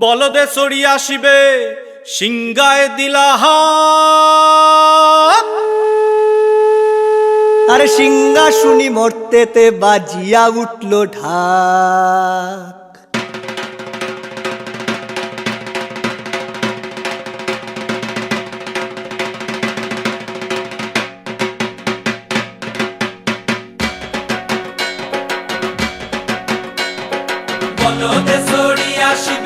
বলদে চড়ি আসিবে সিংগায় দিলাহা আরে সিংহাসুনি মর্তেতে বাজিয়া উঠল ঢাক। বলদে চড়ি আসিবে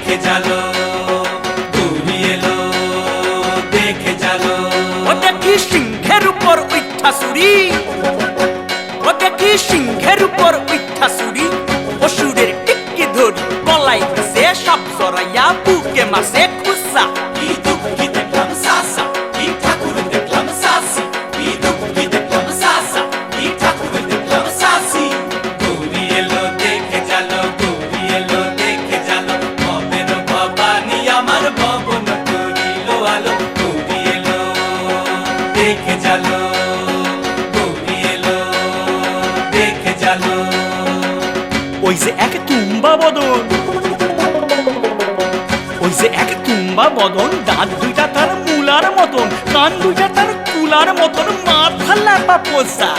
দেখে জালো গৌরী এলো, দেখে জালো। ও দেখি সিংহের উপর উঠা সুরি। ও দেখি সিংহের উপর উঠা সুরি। অসুরের টিকি ধরি, গলায় সে সব জড়াইয়া বুকে মাসে ওই যে এক তুম্বা বদন। ওই যে এক তুম্বা বদন, দাঁত দুইটা তার মূলার মতন, কান দুইটা তার কুলার মতন, মাথা লাপা পোষা।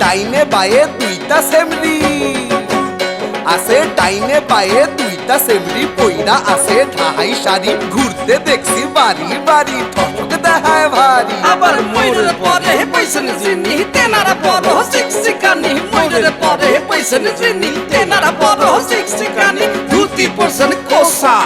ডাইনে বায়ে দুইটা সেমরি। আছে ডাইনে পায়ে দুইটা সেমরি পইরা আছে ঢাহাই শাড়ি। ঘুরতে দেখছি বাড়ি বাড়ি ঠক দেখায় ভারী। আবার ময়ূরের পরে পয়সা নিজিনি তেনারা বড় শিক্ষিকানি। ময়ূরের পরে পয়সা নিজিনি তেনারা বড় শিক্ষিকানি। ধুতি পরছেন কোসা